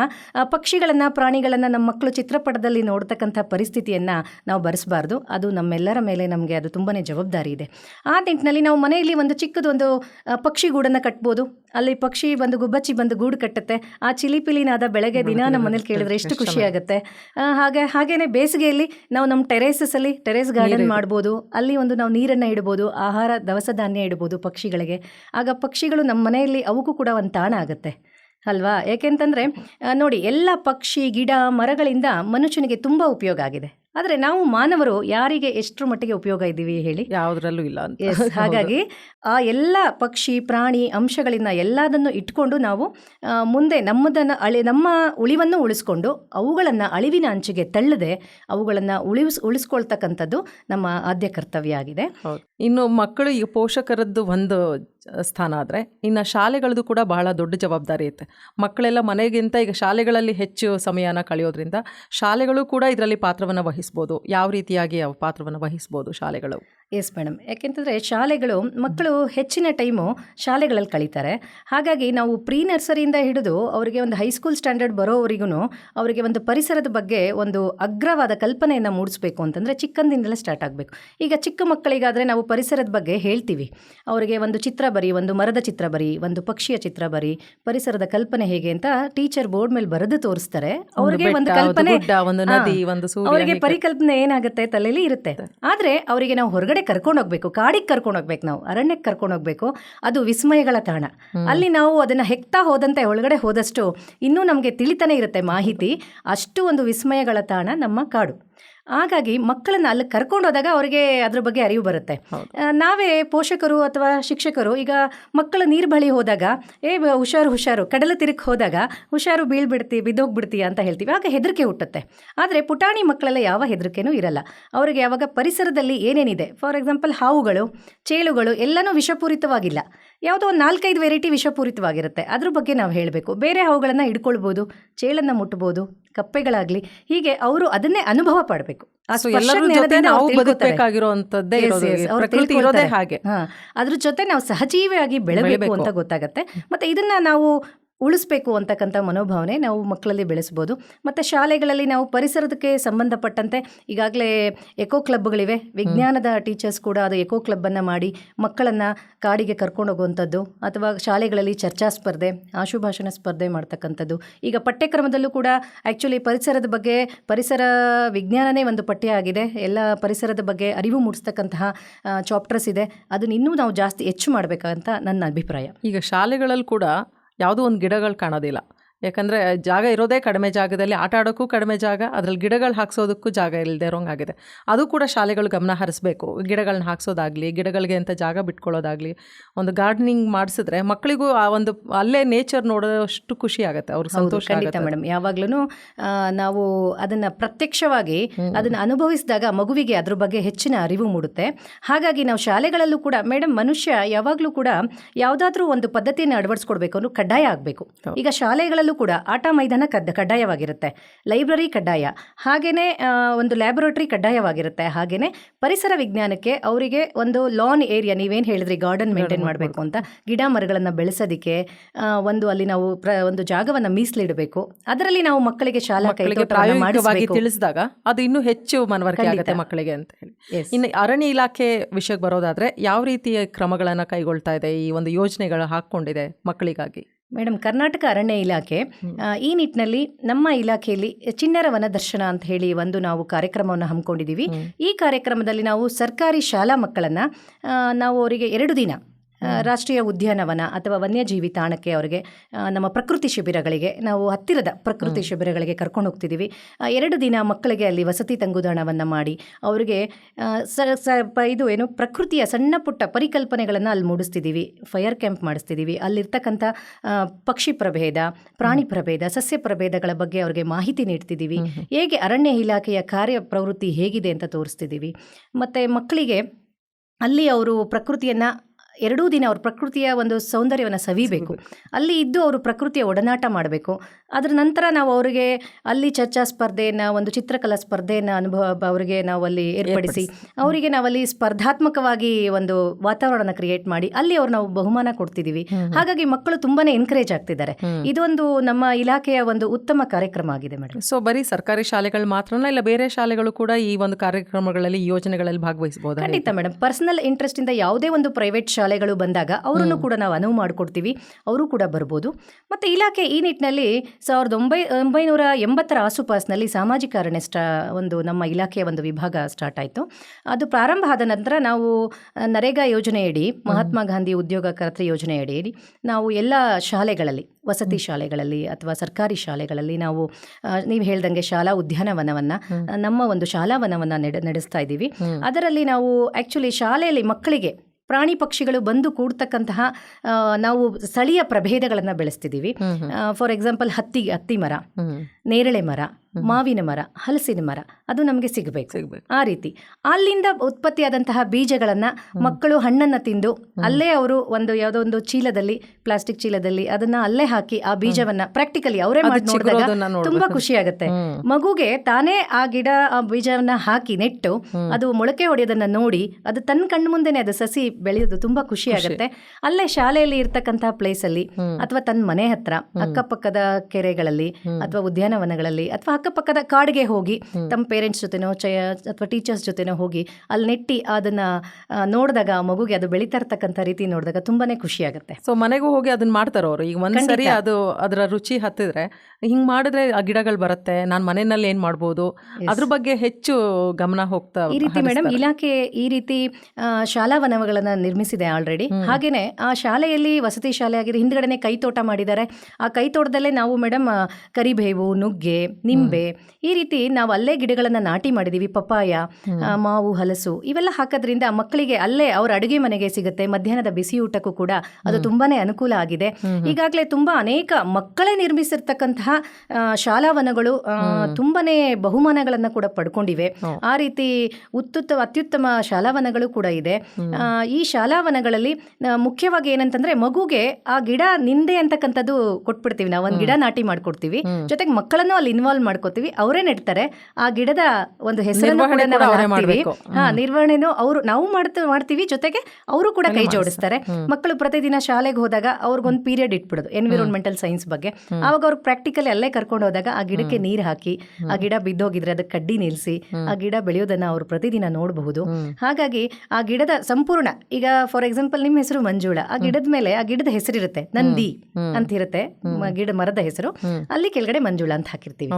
ಪಕ್ಷಿಗಳನ್ನ ಪ್ರಾಣಿಗಳನ್ನ ನಮ್ಮ ಮಕ್ಕಳು ಚಿತ್ರಪಟದಲ್ಲಿ ನೋಡ್ತಕ್ಕಂಥ ಪರಿಸ್ಥಿತಿಯನ್ನು ನಾವು ಬರೆಸಬಾರ್ದು. ಅದು ನಮ್ಮೆಲ್ಲರ ಮೇಲೆ ನಮಗೆ ಅದು ತುಂಬಾ ಜವಾಬ್ದಾರಿ ಇದೆ. ಆ ನಿಟ್ಟಿನಲ್ಲಿ ನಾವು ಮನೆಯಲ್ಲಿ ಒಂದು ಚಿಕ್ಕದೊಂದು ಪಕ್ಷಿ ಗೂಡನ್ನ ಕಟ್ಬೋದು. ಅಲ್ಲಿ ಪಕ್ಷಿ ಬಂದು ಗುಬ್ಬಚ್ಚಿ ಬಂದು ಗೂಡು ಕಟ್ಟುತ್ತೆ. ಆ ಚಿಲಿಪಿಲಿನಾದ ಬೆಳಗ್ಗೆ ದಿನ ನಮ್ಮ ಮನೇಲಿ ಕೇಳಿದ್ರೆ ಎಷ್ಟು ಖುಷಿ ಆಗುತ್ತೆ. ಹಾಗೆ ಹಾಗೇನೆ ಬೇಸಿಗೆಯಲ್ಲಿ ನಾವು ನಮ್ಮ ಟೆರೇಸಸ್ ಅಲ್ಲಿ ಟೆರೇಸ್ ಗಾರ್ಡನ್ ಮಾಡ್ಬೋದು. ಅಲ್ಲಿ ಒಂದು ನಾವು ನೀರನ್ನು ಇಡ್ಬೋದು. ಆಹಾರ ದವಸ ಧಾನ್ಯ ಇಡ್ಬೋದು ಪಕ್ಷಿಗಳಿಗೆ. ಆಗ ಪಕ್ಷಿಗಳು ನಮ್ಮ ಮನೆಯಲ್ಲಿ ಅವಕ್ಕೂ ಕೂಡ ಒಂದು ತಾಣ ಆಗುತ್ತೆ. ಅಲ್ವಾ? ಏಕೆಂತಂದರೆ ನೋಡಿ ಎಲ್ಲ ಪಕ್ಷಿ ಗಿಡ ಮರಗಳಿಂದ ಮನುಷ್ಯನಿಗೆ ತುಂಬ ಉಪಯೋಗ ಆಗಿದೆ. ಆದರೆ ನಾವು ಮಾನವರು ಯಾರಿಗೆ ಎಷ್ಟು ಮಟ್ಟಿಗೆ ಉಪಯೋಗ ಇದ್ದೀವಿ ಹೇಳಿ? ಯಾವುದರಲ್ಲೂ ಇಲ್ಲ ಅಂತ. ಹಾಗಾಗಿ ಆ ಎಲ್ಲ ಪಕ್ಷಿ ಪ್ರಾಣಿ ಅಂಶಗಳಿಂದ ಎಲ್ಲದನ್ನು ಇಟ್ಕೊಂಡು ನಾವು ಮುಂದೆ ನಮ್ಮದನ್ನು ಅಳಿ ನಮ್ಮ ಉಳಿವನ್ನು ಉಳಿಸ್ಕೊಂಡು ಅವುಗಳನ್ನು ಅಳಿವಿನ ಅಂಚಿಗೆ ತಳ್ಳದೆ ಅವುಗಳನ್ನು ಉಳಿಸ್ ಉಳಿಸ್ಕೊಳ್ತಕ್ಕಂಥದ್ದು ನಮ್ಮ ಆದ್ಯ ಕರ್ತವ್ಯ ಆಗಿದೆ. ಇನ್ನು ಮಕ್ಕಳು ಈ ಪೋಷಕರದ್ದು ಒಂದು ಸ್ಥಾನ ಆದರೆ, ಇನ್ನು ಶಾಲೆಗಳದ್ದು ಕೂಡ ಬಹಳ ದೊಡ್ಡ ಜವಾಬ್ದಾರಿ ಐತೆ ಮಕ್ಕಳೆಲ್ಲ ಮನೆಗಿಂತ ಈಗ ಶಾಲೆಗಳಲ್ಲಿ ಹೆಚ್ಚು ಸಮಯನ ಕಳೆಯೋದ್ರಿಂದ ಶಾಲೆಗಳು ಕೂಡ ಇದರಲ್ಲಿ ಪಾತ್ರವನ್ನು ವಹಿಸ್ಬೋದು. ಯಾವ ರೀತಿಯಾಗಿ ಪಾತ್ರವನ್ನು ವಹಿಸ್ಬೋದು ಶಾಲೆಗಳು? ಎಸ್ ಮೇಡಮ್ ಯಾಕೆಂತಂದರೆ ಶಾಲೆಗಳು ಮಕ್ಕಳು ಹೆಚ್ಚಿನ ಟೈಮು ಶಾಲೆಗಳಲ್ಲಿ ಕಳೀತಾರೆ. ಹಾಗಾಗಿ ನಾವು ಪ್ರೀ ನರ್ಸರಿಯಿಂದ ಹಿಡಿದು ಅವರಿಗೆ ಒಂದು ಹೈಸ್ಕೂಲ್ ಸ್ಟ್ಯಾಂಡರ್ಡ್ ಬರೋವರೆಗೂ ಅವರಿಗೆ ಒಂದು ಪರಿಸರದ ಬಗ್ಗೆ ಒಂದು ಅಗ್ರವಾದ ಕಲ್ಪನೆಯನ್ನು ಮೂಡಿಸಬೇಕು ಅಂತಂದರೆ ಚಿಕ್ಕಂದಿಂದಲೇ ಸ್ಟಾರ್ಟ್ ಆಗಬೇಕು. ಈಗ ಚಿಕ್ಕ ಮಕ್ಕಳಿಗಾದರೆ ನಾವು ಪರಿಸರದ ಬಗ್ಗೆ ಹೇಳ್ತೀವಿ. ಅವರಿಗೆ ಒಂದು ಚಿತ್ರ ಬರಿ ಒಂದು ಮರದ ಚಿತ್ರ ಬರಿ ಒಂದು ಪಕ್ಷಿಯ ಚಿತ್ರ ಬರಿ ಪರಿಸರದ ಕಲ್ಪನೆ ಹೇಗೆ ಅಂತ ಟೀಚರ್ ಬೋರ್ಡ್ ಮೇಲೆ ಬರೆದು ತೋರಿಸ್ತಾರೆ. ಅವರಿಗೆ ಒಂದು ಕಲ್ಪನೆ ಗುಡ್ಡ, ಒಂದು ನದಿ, ಒಂದು ಸೂರ್ಯ ಅವರಿಗೆ ಪರಿಕಲ್ಪನೆ ಏನಾಗುತ್ತೆ ತಲೆಯಲ್ಲಿ ಇರುತ್ತೆ. ಆದ್ರೆ ಅವರಿಗೆ ನಾವು ಹೊರಗಡೆ ಕರ್ಕೊಂಡು ಹೋಗ್ಬೇಕು ಕಾಡಿಗೆ ಕರ್ಕೊಂಡು ಹೋಗ್ಬೇಕು ನಾವು ಅರಣ್ಯಕ್ಕೆ ಕರ್ಕೊಂಡು ಹೋಗ್ಬೇಕು ಅದು ವಿಸ್ಮಯಗಳ ತಾಣ. ಅಲ್ಲಿ ನಾವು ಅದನ್ನ ಹೆಕ್ತಾ ಹೋದಂತೆ ಒಳಗಡೆ ಹೋದಷ್ಟು ಇನ್ನೂ ನಮಗೆ ತಿಳಿತಾನೆ ಇರುತ್ತೆ ಮಾಹಿತಿ ಅಷ್ಟು ಒಂದು ವಿಸ್ಮಯಗಳ ತಾಣ ನಮ್ಮ ಕಾಡು. ಹಾಗಾಗಿ ಮಕ್ಕಳನ್ನ ಅಲ್ಲಿ ಕರ್ಕೊಂಡು ಹೋದಾಗ ಅವರಿಗೆ ಅದ್ರ ಬಗ್ಗೆ ಅರಿವು ಬರುತ್ತೆ. ನಾವೇ ಪೋಷಕರು ಅಥವಾ ಶಿಕ್ಷಕರು ಈಗ ಮಕ್ಕಳು ನೀರು ಬಳಿ ಹೋದಾಗ ಏ ಹುಷಾರು ಹುಷಾರು ಕಡಲ ತಿರುಗಿ ಹೋದಾಗ ಹುಷಾರು ಬೀಳ್ಬಿಡ್ತಿ ಬಿದ್ದೋಗ್ಬಿಡ್ತೀಯ ಅಂತ ಹೇಳ್ತೀವಿ. ಆಗ ಹೆದರಿಕೆ ಹುಟ್ಟುತ್ತೆ. ಆದರೆ ಪುಟಾಣಿ ಮಕ್ಕಳೆಲ್ಲ ಯಾವ ಹೆದರಿಕೆನೂ ಇರಲ್ಲ. ಅವರಿಗೆ ಯಾವಾಗ ಪರಿಸರದಲ್ಲಿ ಏನೇನಿದೆ? ಫಾರ್ ಎಕ್ಸಾಂಪಲ್ ಹಾವುಗಳು ಚೇಳುಗಳು ಎಲ್ಲನೂ ವಿಷಪೂರಿತವಾಗಿಲ್ಲ. ಯಾವುದೋ ಒಂದು ನಾಲ್ಕೈದು ವೆರೈಟಿ ವಿಷಪೂರಿತವಾಗಿರುತ್ತೆ. ಅದ್ರ ಬಗ್ಗೆ ನಾವು ಹೇಳಬೇಕು. ಬೇರೆ ಹಾವುಗಳನ್ನು ಇಡ್ಕೊಳ್ಬೋದು ಚೇಳನ್ನು ಮುಟ್ಬೋದು ಕಪ್ಪೆಗಳಾಗಲಿ ಹೀಗೆ ಅವರು ಅದನ್ನೇ ಅನುಭವ ಪಡಬೇಕು. ಅದ್ರ ಜೊತೆ ನಾವು ಸಹಜೀವಿಯಾಗಿ ಬೆಳಿಬೇಕು. ಅಂತ ಗೊತ್ತಾಗತ್ತೆ. ಮತ್ತೆ ಇದನ್ನ ನಾವು ಉಳಿಸ್ಬೇಕು ಅಂತಕ್ಕಂಥ ಮನೋಭಾವನೆ ನಾವು ಮಕ್ಕಳಲ್ಲಿ ಬೆಳೆಸ್ಬೋದು. ಮತ್ತು ಶಾಲೆಗಳಲ್ಲಿ ನಾವು ಪರಿಸರದಕ್ಕೆ ಸಂಬಂಧಪಟ್ಟಂತೆ ಈಗಾಗಲೇ ಎಕೋ ಕ್ಲಬ್ಗಳಿವೆ. ವಿಜ್ಞಾನದ ಟೀಚರ್ಸ್ ಕೂಡ ಅದು ಎಕೋ ಕ್ಲಬ್ಬನ್ನು ಮಾಡಿ ಮಕ್ಕಳನ್ನು ಕಾಡಿಗೆ ಕರ್ಕೊಂಡು ಹೋಗುವಂಥದ್ದು ಅಥವಾ ಶಾಲೆಗಳಲ್ಲಿ ಚರ್ಚಾ ಸ್ಪರ್ಧೆ ಆಶುಭಾಷಣ ಸ್ಪರ್ಧೆ ಮಾಡ್ತಕ್ಕಂಥದ್ದು. ಈಗ ಪಠ್ಯಕ್ರಮದಲ್ಲೂ ಕೂಡ ಆ್ಯಕ್ಚುಲಿ ಪರಿಸರದ ಬಗ್ಗೆ ಪರಿಸರ ವಿಜ್ಞಾನನೇ ಒಂದು ಪಠ್ಯ ಆಗಿದೆ. ಎಲ್ಲ ಪರಿಸರದ ಬಗ್ಗೆ ಅರಿವು ಮೂಡಿಸ್ತಕ್ಕಂತಹ ಚಾಪ್ಟರ್ಸ್ ಇದೆ. ಅದನ್ನ ಇನ್ನೂ ನಾವು ಜಾಸ್ತಿ ಹೆಚ್ಚು ಮಾಡಬೇಕಂತ ನನ್ನ ಅಭಿಪ್ರಾಯ. ಈಗ ಶಾಲೆಗಳಲ್ಲಿ ಕೂಡ ಯಾವುದೋ ಒಂದು ಗಿಡಗಳು ಕಾಣೋದಿಲ್ಲ. ಯಾಕಂದರೆ ಜಾಗ ಇರೋದೇ ಕಡಿಮೆ ಜಾಗದಲ್ಲಿ ಆಟ ಆಡೋಕ್ಕೂ ಕಡಿಮೆ ಜಾಗ ಅದರಲ್ಲಿ ಗಿಡಗಳು ಹಾಕ್ಸೋದಕ್ಕೂ ಜಾಗ ಇಲ್ಲದೆ ಇರೋಂಗಾಗಿದೆ ಅದು ಕೂಡ ಶಾಲೆಗಳು ಗಮನ ಹರಿಸ್ಬೇಕು. ಗಿಡಗಳನ್ನ ಹಾಕ್ಸೋದಾಗಲಿ ಗಿಡಗಳಿಗೆ ಅಂತ ಜಾಗ ಬಿಟ್ಕೊಳ್ಳೋದಾಗಲಿ ಒಂದು ಗಾರ್ಡನಿಂಗ್ ಮಾಡಿಸಿದ್ರೆ ಮಕ್ಕಳಿಗೂ ಆ ಒಂದು ಅಲ್ಲೇ ನೇಚರ್ ನೋಡೋಷ್ಟು ಖುಷಿ ಆಗುತ್ತೆ ಅವ್ರಿಗೆ ಸಂತೋಷ ಖಂಡಿತ ಆಗುತ್ತೆ. ಮೇಡಮ್ ಯಾವಾಗಲೂ ನಾವು ಅದನ್ನ ಪ್ರತ್ಯಕ್ಷವಾಗಿ ಅದನ್ನ ಅನುಭವಿಸಿದಾಗ ಮಗುವಿಗೆ ಅದ್ರ ಬಗ್ಗೆ ಹೆಚ್ಚಿನ ಅರಿವು ಮೂಡುತ್ತೆ. ಹಾಗಾಗಿ ನಾವು ಶಾಲೆಗಳಲ್ಲೂ ಕೂಡ ಮೇಡಮ್ ಮನುಷ್ಯ ಯಾವಾಗಲೂ ಕೂಡ ಯಾವುದಾದ್ರೂ ಒಂದು ಪದ್ಧತಿಯನ್ನು ಅಳವಡಿಸ್ಕೊಡ್ಬೇಕು ಅನ್ನೋ ಕಡ್ಡಾಯ ಆಗಬೇಕು. ಈಗ ಶಾಲೆಗಳಲ್ಲೂ ಶಾಲೆಗಳಲ್ಲೂ ಕೂಡ ಆಟ ಮೈದಾನ ಕದ್ದ ಕಡ್ಡಾಯವಾಗಿರುತ್ತೆ. ಲೈಬ್ರರಿ ಕಡ್ಡಾಯ. ಹಾಗೆಯೇ ಒಂದು ಲ್ಯಾಬೊರೇಟರಿ ಕಡ್ಡಾಯವಾಗಿರುತ್ತೆ. ಹಾಗೆಯೇ ಪರಿಸರ ವಿಜ್ಞಾನಕ್ಕೆ ಅವರಿಗೆ ಒಂದು ಲಾನ್ ಏರಿಯಾ ನೀವೇನು ಹೇಳಿದ್ರಿ ಗಾರ್ಡನ್ ಮೇಂಟೈನ್ ಮಾಡಬೇಕು ಅಂತ ಗಿಡ ಮರಗಳನ್ನು ಬೆಳೆಸೋದಕ್ಕೆ ಒಂದು ಅಲ್ಲಿ ನಾವು ಪ್ರ ಒಂದು ಜಾಗವನ್ನು ಮೀಸಲಿಡಬೇಕು. ಅದರಲ್ಲಿ ನಾವು ಮಕ್ಕಳಿಗೆ ಶಾಲಾ ಮಾಡಿ ಪ್ರಾಯೋಗಿಕವಾಗಿ ತಿಳಿಸಿದಾಗ ಅದು ಇನ್ನೂ ಹೆಚ್ಚು ಮನವರಿಕೆ ಆಗುತ್ತೆ ಮಕ್ಕಳಿಗೆ ಅಂತ ಹೇಳಿ. ಇನ್ನು ಅರಣ್ಯ ಇಲಾಖೆ ವಿಷಯಕ್ಕೆ ಬರೋದಾದ್ರೆ ಯಾವ ರೀತಿಯ ಕ್ರಮಗಳನ್ನು ಕೈಗೊಳ್ತಾ ಇದೆ ಈ ಒಂದು ಯೋಜನೆಗಳು ಹಾಕೊಂಡಿದೆ ಮಕ್ಕಳಿಗಾಗಿ? ಮೇಡಮ್ ಕರ್ನಾಟಕ ಅರಣ್ಯ ಇಲಾಖೆ ಈ ನಿಟ್ಟಿನಲ್ಲಿ ನಮ್ಮ ಇಲಾಖೆಯಲ್ಲಿ ಚಿಣ್ಣರ ವನದರ್ಶನ ಅಂತ ಹೇಳಿ ಒಂದು ನಾವು ಕಾರ್ಯಕ್ರಮವನ್ನು ಹಮ್ಮಿಕೊಂಡಿದ್ದೀವಿ. ಈ ಕಾರ್ಯಕ್ರಮದಲ್ಲಿ ನಾವು ಸರ್ಕಾರಿ ಶಾಲಾ ಮಕ್ಕಳನ್ನು ನಾವು ಅವರಿಗೆ ಎರಡು ದಿನ ರಾಷ್ಟ್ರೀಯ ಉದ್ಯಾನವನ ಅಥವಾ ವನ್ಯಜೀವಿ ತಾಣಕ್ಕೆ ಅವರಿಗೆ ನಮ್ಮ ಪ್ರಕೃತಿ ಶಿಬಿರಗಳಿಗೆ ನಾವು ಹತ್ತಿರದ ಪ್ರಕೃತಿ ಶಿಬಿರಗಳಿಗೆ ಕರ್ಕೊಂಡು ಹೋಗ್ತಿದ್ದೀವಿ ಎರಡು ದಿನ ಮಕ್ಕಳಿಗೆ ಅಲ್ಲಿ ವಸತಿ ತಂಗುದಾಣವನ್ನು ಮಾಡಿ ಅವರಿಗೆ ಇದು ಏನು ಪ್ರಕೃತಿಯ ಸಣ್ಣ ಪುಟ್ಟ ಪರಿಕಲ್ಪನೆಗಳನ್ನು ಅಲ್ಲಿ ಮೂಡಿಸ್ತಿದ್ದೀವಿ ಫೈರ್ ಕ್ಯಾಂಪ್ ಮಾಡಿಸ್ತಿದ್ದೀವಿ ಅಲ್ಲಿರ್ತಕ್ಕಂಥ ಪಕ್ಷಿ ಪ್ರಭೇದ ಪ್ರಾಣಿ ಪ್ರಭೇದ ಸಸ್ಯ ಪ್ರಭೇದಗಳ ಬಗ್ಗೆ ಅವರಿಗೆ ಮಾಹಿತಿ ನೀಡ್ತಿದ್ದೀವಿ ಹೇಗೆ ಅರಣ್ಯ ಇಲಾಖೆಯ ಕಾರ್ಯ ಪ್ರವೃತ್ತಿ ಹೇಗಿದೆ ಅಂತ ತೋರಿಸ್ತಿದ್ದೀವಿ ಮತ್ತು ಮಕ್ಕಳಿಗೆ ಅಲ್ಲಿ ಅವರು ಪ್ರಕೃತಿಯನ್ನು ಎರಡೂ ದಿನ ಅವರು ಪ್ರಕೃತಿಯ ಒಂದು ಸೌಂದರ್ಯವನ್ನು ಸವಿಬೇಕು. ಅಲ್ಲಿ ಇದ್ದು ಅವರು ಪ್ರಕೃತಿಯ ಒಡನಾಟ ಮಾಡಬೇಕು. ಅದರ ನಂತರ ನಾವು ಅವರಿಗೆ ಅಲ್ಲಿ ಚರ್ಚಾ ಸ್ಪರ್ಧೆಯನ್ನು ಒಂದು ಚಿತ್ರಕಲಾ ಸ್ಪರ್ಧೆಯನ್ನು ಅನುಭವ ಅವರಿಗೆ ನಾವು ಅಲ್ಲಿ ಏರ್ಪಡಿಸಿ ಅವರಿಗೆ ನಾವಲ್ಲಿ ಸ್ಪರ್ಧಾತ್ಮಕವಾಗಿ ಒಂದು ವಾತಾವರಣ ಕ್ರಿಯೇಟ್ ಮಾಡಿ ಅಲ್ಲಿ ಅವ್ರು ನಾವು ಬಹುಮಾನ ಕೊಡ್ತಿದ್ದೀವಿ ಹಾಗಾಗಿ ಮಕ್ಕಳು ತುಂಬಾನೇ ಎನ್ಕರೇಜ್ ಆಗ್ತಿದ್ದಾರೆ. ಇದೊಂದು ನಮ್ಮ ಇಲಾಖೆಯ ಒಂದು ಉತ್ತಮ ಕಾರ್ಯಕ್ರಮ ಆಗಿದೆ ಮೇಡಮ್ ಸೊ ಬರೀ ಸರ್ಕಾರಿ ಶಾಲೆಗಳು ಮಾತ್ರನಾ ಇಲ್ಲ ಬೇರೆ ಶಾಲೆಗಳು ಕೂಡ ಈ ಒಂದು ಕಾರ್ಯಕ್ರಮಗಳಲ್ಲಿ ಯೋಜನೆಗಳಲ್ಲಿ ಭಾಗವಹಿಸಬಹುದು ಖಂಡಿತ ಮೇಡಮ್ ಪರ್ಸನಲ್ ಇಂಟ್ರೆಸ್ಟ್ ಇಂದ ಯಾವುದೇ ಒಂದು ಪ್ರೈವೇಟ್ ಶಾಲೆಗಳು ಬಂದಾಗ ಅವರನ್ನು ಕೂಡ ನಾವು ಅನುವು ಮಾಡಿಕೊಡ್ತೀವಿ ಅವರು ಕೂಡ ಬರ್ಬೋದು. ಮತ್ತು ಇಲಾಖೆ ಈ ನಿಟ್ಟಿನಲ್ಲಿ ಸಾವಿರದ ಒಂಬೈ ಒಂಬೈನೂರ ಎಂಬತ್ತರ ಆಸುಪಾಸಿನಲ್ಲಿ ಸಾಮಾಜಿಕ ಅರಣ್ಯ ಸ್ಟಾ ಒಂದು ನಮ್ಮ ಇಲಾಖೆಯ ಒಂದು ವಿಭಾಗ ಸ್ಟಾರ್ಟ್ ಆಯಿತು. ಅದು ಪ್ರಾರಂಭ ಆದ ನಂತರ ನಾವು ನರೇಗಾ ಯೋಜನೆಯಡಿ ಮಹಾತ್ಮ ಗಾಂಧಿ ಉದ್ಯೋಗ ಖಾತ್ರಿ ಯೋಜನೆಯಡಿ ನಾವು ಎಲ್ಲ ಶಾಲೆಗಳಲ್ಲಿ ವಸತಿ ಶಾಲೆಗಳಲ್ಲಿ ಅಥವಾ ಸರ್ಕಾರಿ ಶಾಲೆಗಳಲ್ಲಿ ನಾವು ನೀವು ಹೇಳ್ದಂಗೆ ಶಾಲಾ ಉದ್ಯಾನವನವನ್ನು ನಮ್ಮ ಒಂದು ಶಾಲಾವನವನ್ನು ನಡೆ ನಡೆಸ್ತಾ ಇದ್ದೀವಿ. ಅದರಲ್ಲಿ ನಾವು ಆ್ಯಕ್ಚುಲಿ ಶಾಲೆಯಲ್ಲಿ ಮಕ್ಕಳಿಗೆ ಪ್ರಾಣಿ ಪಕ್ಷಿಗಳು ಬಂದು ಕೂಡ್ತಕ್ಕಂತಹ ನಾವು ಸ್ಥಳೀಯ ಪ್ರಭೇದಗಳನ್ನು ಬೆಳೆಸ್ತಿದ್ದೀವಿ ಫಾರ್ ಎಕ್ಸಾಂಪಲ್ ಹತ್ತಿ ಹತ್ತಿ ಮರ ನೇರಳೆ ಮರ. ಮಾವಿನ ಮರ ಹಲಸಿನ ಮರ ಅದು ನಮಗೆ ಸಿಗಬೇಕು. ಆ ರೀತಿ. ಅಲ್ಲಿಂದ ಉತ್ಪತ್ತಿಯಾದಂತಹ ಬೀಜಗಳನ್ನ ಮಕ್ಕಳು ಹಣ್ಣನ್ನ ತಿಂದು ಅಲ್ಲೇ ಅವರು ಒಂದು ಯಾವುದೋ ಒಂದು ಚೀಲದಲ್ಲಿ ಪ್ಲಾಸ್ಟಿಕ್ ಚೀಲದಲ್ಲಿ ಅದನ್ನ ಅಲ್ಲೇ ಹಾಕಿ ಆ ಬೀಜವನ್ನ ಪ್ರಾಕ್ಟಿಕಲಿ ಅವರೇ ಅದು ಮಾಡಿ ನೋಡಿದಾಗ ತುಂಬಾ ಖುಷಿ ಆಗುತ್ತೆ. ಮಗುಗೆ ತಾನೇ ಆ ಗಿಡ ಆ ಬೀಜವನ್ನ ಹಾಕಿ ನೆಟ್ಟು ಅದು ಮೊಳಕೆ ಹೊಡೆಯೋದನ್ನ ನೋಡಿ ಅದು ತನ್ನ ಕಣ್ಣು ಮುಂದೆನೆ ಅದು ಸಸಿ ಬೆಳೆಯೋದು ತುಂಬಾ ಖುಷಿ ಆಗುತ್ತೆ. ಅಲ್ಲೇ ಶಾಲೆಯಲ್ಲಿ ಇರ್ತಕ್ಕಂತಹ ಪ್ಲೇಸ್ ಅಲ್ಲಿ ಅಥವಾ ತನ್ನ ಮನೆ ಹತ್ರ ಅಕ್ಕಪಕ್ಕದ ಕೆರೆಗಳಲ್ಲಿ ಅಥವಾ ಉದ್ಯಾನವನಗಳಲ್ಲಿ ಅಥವಾ ಅಕ್ಕಪಕ್ಕದ ಕಾಡಿಗೆ ಹೋಗಿ ತಮ್ಮ ಪೇರೆಂಟ್ಸ್ ಜೊತೆನೋ ಚ ಅಥವಾ ಟೀಚರ್ಸ್ ಜೊತೆನೋ ಹೋಗಿ ಅಲ್ಲಿ ನೆಟ್ಟಿ ಅದನ್ನ ನೋಡಿದಾಗ ಮಗುಗೆ ಅದು ಬೆಳೀತಾ ಇರ್ತಕ್ಕಂಥ ರೀತಿ ನೋಡಿದಾಗ ತುಂಬಾನೇ ಖುಷಿ ಆಗುತ್ತೆ ಸೊ ಮನೆಗೂ ಹೋಗಿ ಅದನ್ನ ಮಾಡ್ತಾರೋ ಅವರು. ಈಗ ಒಂದ್ಸರಿ. ಅದು ಅದರ ರುಚಿ ಹತ್ತಿದ್ರೆ ಹಿಂಗ್ ಮಾಡಿದ್ರೆ ಆ ಗಿಡಗಳು ಬರುತ್ತೆ ನಾನು ಮನೆಯಲ್ಲಿ ಏನ್ ಮಾಡ್ಬೋದು? ಅದ್ರ ಬಗ್ಗೆ ಹೆಚ್ಚು ಗಮನ ಹೋಗ್ತಾ ಈ ರೀತಿ ಮೇಡಮ್. ಇಲಾಖೆ ಈ ರೀತಿ ಶಾಲಾ ವನಗಳನ್ನು ನಿರ್ಮಿಸಿದೆ ಆಲ್ರೆಡಿ ಹಾಗೇನೆ ಆ ಶಾಲೆಯಲ್ಲಿ ವಸತಿ ಶಾಲೆ ಆಗಿದೆ ಹಿಂದ್ಗಡೆನೆ ಕೈತೋಟ ಮಾಡಿದ್ದಾರೆ. ಆ ಕೈತೋಟದಲ್ಲೇ ನಾವು ಮೇಡಮ್ ಕರಿಬೇವು ನುಗ್ಗೆ ನಿಂಬೆ ಈ ರೀತಿ ನಾವು ಅಲ್ಲೇ ಗಿಡಗಳನ್ನು ನಾಟಿ ಮಾಡಿದೀವಿ ಪಪ್ಪಾಯ ಮಾವು ಹಲಸು ಇವೆಲ್ಲ ಹಾಕೋದ್ರಿಂದ ಮಕ್ಕಳಿಗೆ ಅಲ್ಲೇ ಅವ್ರ ಅಡುಗೆ ಮನೆಗೆ ಸಿಗುತ್ತೆ ಮಧ್ಯಾಹ್ನದ ಬಿಸಿ ಊಟಕ್ಕೂ ಕೂಡ ಅದು ತುಂಬಾನೇ ಅನುಕೂಲ ಆಗಿದೆ. ಈಗಾಗಲೇ ತುಂಬಾ ಅನೇಕ ಮಕ್ಕಳೇ ನಿರ್ಮಿಸಿರ್ತಕ್ಕಂತಹ ಆ, ಶಾಲಾ ವನಗಳು ಆ, ತುಂಬಾನೇ ಬಹುಮಾನಗಳನ್ನು ಕೂಡ ಪಡ್ಕೊಂಡಿವೆ. ಆ ರೀತಿ ಉತ್ತುತ್ತ ಅತ್ಯುತ್ತಮ ಶಾಲಾವನಗಳು ಕೂಡ ಇದೆ. ಆ, ಈ ಶಾಲಾವನಗಳಲ್ಲಿ ಮುಖ್ಯವಾಗಿ ಏನಂತಂದ್ರೆ ಮಗುಗೆ ಆ ಗಿಡ ನಿಂದೆ ಅಂತಕ್ಕಂಥದ್ದು ಕೊಟ್ಬಿಡ್ತೀವಿ ನಾವು ಒಂದು ಗಿಡ ನಾಟಿ ಮಾಡ್ಕೊಡ್ತೀವಿ. ಜೊತೆಗೆ ಮಕ್ಕಳನ್ನು ಅಲ್ಲಿ ಇನ್ವಾಲ್ವ್ ಮಾಡ್ಕೋತೀವಿ ಅವರೇ ನೆಡ್ತಾರೆ. ಆ ಗಿಡದ ಒಂದು ಹೆಸರನ್ನು ಕೂಡ ನಾವು. ಹಾ ನಿರ್ವಹಣೆನೂ ಅವರು ನಾವು ಮಾಡ್ತಾ ಮಾಡ್ತೀವಿ ಜೊತೆಗೆ ಅವರು ಕೂಡ ಕೈ ಜೋಡಿಸ್ತಾರೆ. ಮಕ್ಕಳು ಪ್ರತಿದಿನ ಶಾಲೆಗೆ ಹೋದಾಗ ಅವ್ರಿಗೊಂದು ಪೀರಿಯಡ್ ಇಟ್ಬಿಡೋದು ಎನ್ವಿರೋನ್ಮೆಂಟಲ್ ಸೈನ್ಸ್ ಬಗ್ಗೆ. ಅವಾಗ ಅವ್ರಿಗೆ ಪ್ರಾಕ್ಟಿಕಲಿ ಅಲ್ಲೇ ಕರ್ಕೊಂಡು ಹೋದಾಗ ಆ ಗಿಡಕ್ಕೆ ನೀರು ಹಾಕಿ ಆ ಗಿಡ ಬಿದ್ದೋಗಿದ್ರೆ ಅದಕ್ಕೆ ಕಡ್ಡಿ ನಿಲ್ಲಿಸಿ ಆ ಗಿಡ ಬೆಳೆಯೋದನ್ನ ಅವರು ಪ್ರತಿದಿನ ನೋಡಬಹುದು. ಹಾಗಾಗಿ ಆ ಗಿಡದ ಸಂಪೂರ್ಣ ಈಗ ಫಾರ್ ಎಕ್ಸಾಂಪಲ್ ನಿಮ್ಮ ಹೆಸರು ಮಂಜುಳ ಆ ಗಿಡದ ಮೇಲೆ ಆ ಗಿಡದ ಹೆಸರಿರುತ್ತೆ ನಂದಿ ಅಂತ ಇರುತ್ತೆ ಗಿಡ ಮರದ ಹೆಸರು. ಅಲ್ಲಿ ಕೆಳಗಡೆ ಮಂಜುಳ ಅಂತ ಹಾಕಿರ್ತೀವಿ.